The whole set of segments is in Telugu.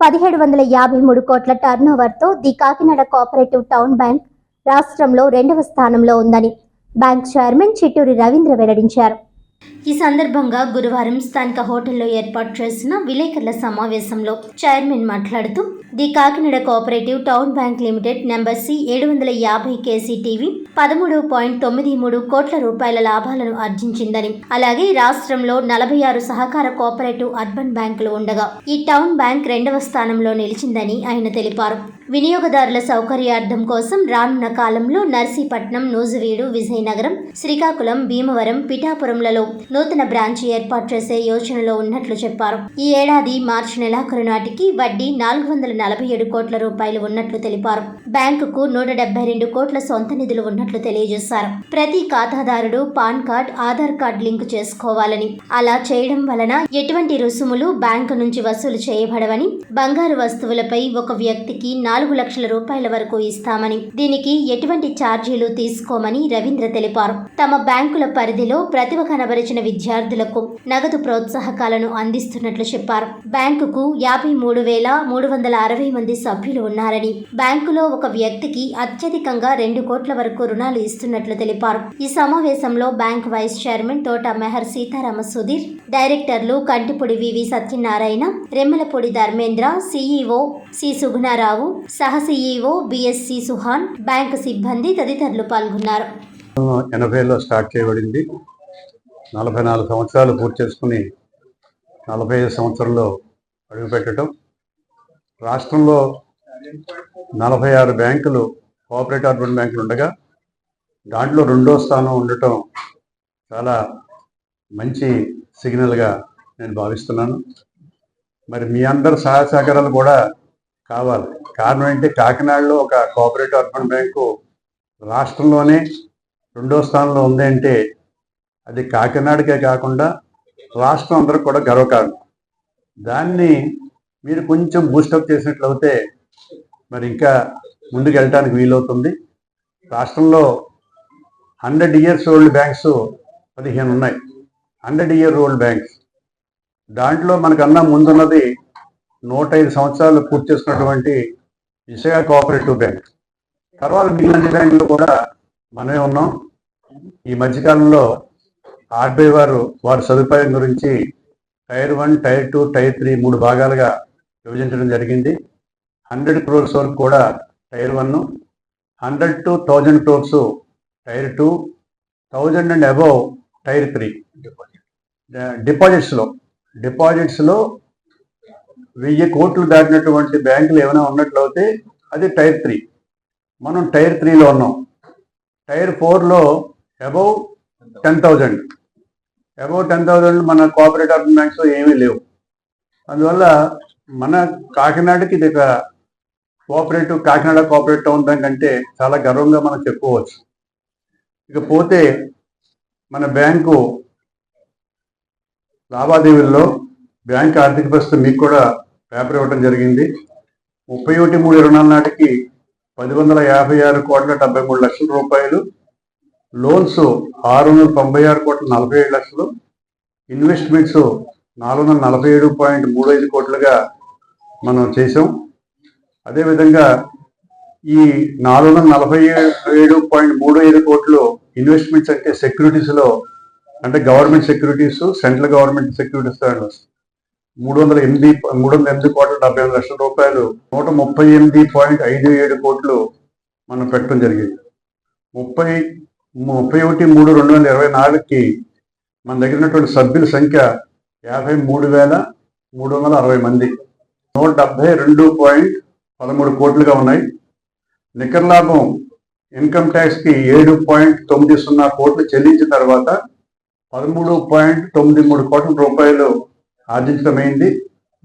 పదిహేడు వందల యాభై మూడు కోట్ల టర్నోవర్తో the Kakinada cooperative town bank రాష్ట్రంలో రెండవ స్థానంలో ఉందని బ్యాంక్ చైర్మన్ చిట్టూరి రవీంద్ర వెల్లడించారు. ఈ సందర్భంగా గురువారం స్థానిక హోటల్లో ఏర్పాటు చేసిన విలేకరుల సమావేశంలో చైర్మన్ మాట్లాడుతూ the Kakinada cooperative town bank limited number C ఏడు వందల యాభై కేసీటీవీ పదమూడు పాయింట్ తొమ్మిది మూడు కోట్ల రూపాయల లాభాలను ఆర్జించిందని అలాగే రాష్ట్రంలో నలభై ఆరు సహకార కోఆపరేటివ్ అర్బన్ బ్యాంకులు ఉండగా ఈ టౌన్ బ్యాంక్ రెండవ స్థానంలో నిలిచిందని ఆయన తెలిపారు. వినియోగదారుల సౌకర్యార్థం కోసం రానున్న కాలంలో నర్సీపట్నం నూజివీడు విజయనగరం శ్రీకాకుళం భీమవరం పిఠాపురంలలో నూతన బ్రాంచ్ ఏర్పాటు చేసే యోచనలో ఉన్నట్లు చెప్పారు. ఈ ఏడాది మార్చి నెలాఖరు నాటికి వడ్డీ నాలుగు వందల నలభై ఏడు కోట్ల రూపాయలు ఉన్నట్లు తెలిపారు. బ్యాంకుకు నూట డెబ్బై రెండు కోట్ల సొంత నిధులు ఉన్నట్లు తెలియజేశారు. ప్రతి ఖాతాదారుడు PAN card Aadhaar card link చేసుకోవాలని అలా చేయడం వలన ఎటువంటి రుసుములు బ్యాంకు నుంచి వసూలు చేయబడవని బంగారు వస్తువులపై ఒక వ్యక్తికి నాలుగు లక్షల రూపాయల వరకు ఇస్తామని దీనికి ఎటువంటి ఛార్జీలు తీసుకోమని రవీంద్ర తెలిపారు. తమ బ్యాంకుల పరిధిలో ప్రతిభ కనబరిచిన విద్యార్థులకు నగదు ప్రోత్సాహకాలను అందిస్తున్నట్లు చెప్పారు. బ్యాంకుకు యాభై మూడు వేల మూడు వందల అరవై మంది సభ్యులు ఉన్నారని బ్యాంకులో ఒక వ్యక్తికి అత్యధికంగా రెండు కోట్ల వరకు రుణాలు ఇస్తున్నట్లు తెలిపారు. ఈ సమావేశంలో బ్యాంక్ వైస్ చైర్మన్ తోట మెహర్ సీతారామ సుధీర్ డైరెక్టర్లు Kantipodi V V Satyanarayana Remmalapodi Dharmendra CEO C Sugunarao సహ సీఈఓ బిఎస్సి సుహాన్ బ్యాంకు సిబ్బంది తదితరులు పాల్గొన్నారు. ఎనభైలో స్టార్ట్ చేయబడింది. నలభై నాలుగు సంవత్సరాలు పూర్తి చేసుకుని నలభై ఐదు సంవత్సరంలో అడుగుపెట్టడం. రాష్ట్రంలో నలభై ఆరు బ్యాంకులు కోఆపరేటివ్ అర్బన్ బ్యాంకులు ఉండగా దాంట్లో రెండో స్థానం ఉండటం చాలా మంచి సిగ్నల్గా నేను భావిస్తున్నాను. మరి మీ అందరి సహాయ సహకారాలు కూడా కావాలి. కారణం ఏంటి? కాకినాడలో ఒక కోఆపరేటివ్ అర్బన్ బ్యాంకు రాష్ట్రంలోనే రెండో స్థానంలో ఉంది అంటే అది కాకినాడకే కాకుండా రాష్ట్రం అందరికి కూడా గర్వకారణం. దాన్ని మీరు కొంచెం బూస్టప్ చేసినట్లయితే మరి ఇంకా ముందుకు వెళ్ళటానికి వీలవుతుంది. రాష్ట్రంలో హండ్రెడ్ ఇయర్స్ ఓల్డ్ బ్యాంక్స్ పదిహేను ఉన్నాయి. Hundred year old banks. దాంట్లో మనకన్నా ముందున్నది నూట ఐదు సంవత్సరాలు పూర్తి చేసుకున్నటువంటి విశాఖ కోఆపరేటివ్ బ్యాంక్. తర్వాత మిగిలిన బ్యాంకులు కూడా మనమే ఉన్నాం. ఈ మధ్యకాలంలో ఆర్బీఐ వారు వారి సదుపాయం గురించి tier one tier two tier three మూడు భాగాలుగా విభజించడం జరిగింది. హండ్రెడ్ క్రోర్స్ వరకు కూడా tier one hundred to thousand crores tier two thousand and above tier three. డిపాజిట్స్లో డిపాజిట్స్లో వెయ్యి కోట్లు దాటినటువంటి బ్యాంకులు ఏమైనా ఉన్నట్లయితే అది టైర్ త్రీ. మనం టైర్ త్రీలో ఉన్నాం. టైర్ ఫోర్లో above ten thousand. Above ten thousand మన కోఆపరేటివ్ బ్యాంక్స్ ఏమీ లేవు. అందువల్ల మన కాకినాడకి ఇది ఒక cooperative Kakinada cooperative town bank అంటే చాలా గర్వంగా మనం చెప్పుకోవచ్చు. ఇకపోతే మన బ్యాంకు లావాదేవీల్లో బ్యాంక్ ఆర్థిక పరిస్థితి మీకు కూడా పేపర్ ఇవ్వడం జరిగింది. ముప్పై ఒకటి మూడు ఇరవై నాలుగు నాటికి పది వందల యాభై ఆరు కోట్ల డెబ్బై మూడు లక్షల రూపాయలు లోన్స్ ఆరు వందల తొంభై ఆరు కోట్ల నలభై ఏడు లక్షలు ఇన్వెస్ట్మెంట్స్ నాలుగు వందల నలభై ఏడు పాయింట్ మూడు ఐదు కోట్లుగా మనం చేసాం అదేవిధంగా ఈ నాలుగు వందల నలభై ఏడు పాయింట్ మూడు ఐదు కోట్లు ఇన్వెస్ట్మెంట్స్ అంటే సెక్యూరిటీస్లో అంటే government securities central government securities మూడు వందల ఎనిమిది మూడు వందల ఎనిమిది కోట్ల డెబ్బై ఎనిమిది లక్షల రూపాయలు నూట ముప్పై ఎనిమిది పాయింట్ ఐదు ఏడు కోట్లు మనం పెట్టడం జరిగింది. ముప్పై ముప్పై ఒకటి మూడు రెండు వేల ఇరవై నాలుగుకి మన దగ్గర ఉన్నటువంటి సభ్యుల సంఖ్య యాభై మూడు వేల మూడు వందల అరవై మంది. నూట డెబ్బై రెండు పాయింట్ పదమూడు కోట్లుగా ఉన్నాయి. నికర లాభం ఇన్కమ్ ట్యాక్స్కి ఏడు పాయింట్ తొమ్మిది సున్నా కోట్లు చెల్లించిన తర్వాత పదమూడు పాయింట్ తొమ్మిది మూడు కోట్ల రూపాయలు ఆర్జించడమైంది.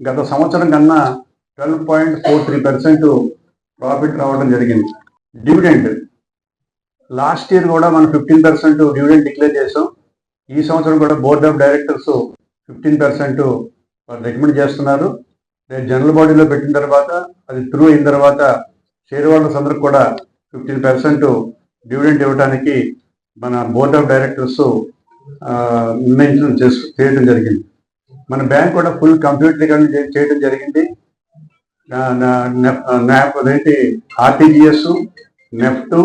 గత సంవత్సరం కన్నా twelve point four three percent profit రావడం జరిగింది. డివిడెండ్ లాస్ట్ ఇయర్ కూడా మనం ఫిఫ్టీన్ పర్సెంట్ డివిడెండ్ డిక్లేర్ చేసాం. ఈ సంవత్సరం కూడా board of directors fifteen percent recommend చేస్తున్నారు. రేపు జనరల్ బాడీలో పెట్టిన తర్వాత అది త్రూ అయిన తర్వాత షేర్ హోల్డర్స్ అందరికి కూడా ఫిఫ్టీన్ పర్సెంట్ డివిడెండ్ ఇవ్వడానికి మన బోర్డ్ ఆఫ్ డైరెక్టర్స్ నిర్ణయించడం చేసు చేయడం జరిగింది. మన బ్యాంక్ కూడా ఫుల్ కంప్యూటరీకరణ చేయడం జరిగింది. నాప్ అదేంటి ఆర్టీజీఎస్ నెఫ్ట్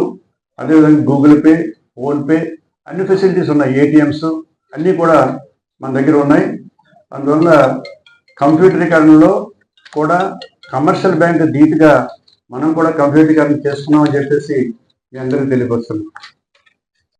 అదేవిధంగా గూగుల్ పే ఫోన్పే అన్ని ఫెసిలిటీస్ ఉన్నాయి. ఏటీఎంస్ అన్నీ కూడా మన దగ్గర ఉన్నాయి. అందువల్ల కంప్యూటరీకరణలో కూడా కమర్షియల్ బ్యాంక్ ధీటుగా మనం కూడా కంప్యూటరీకరణ చేస్తున్నామని చెప్పేసి మీ అందరికీ తెలియపరుస్తున్నాం.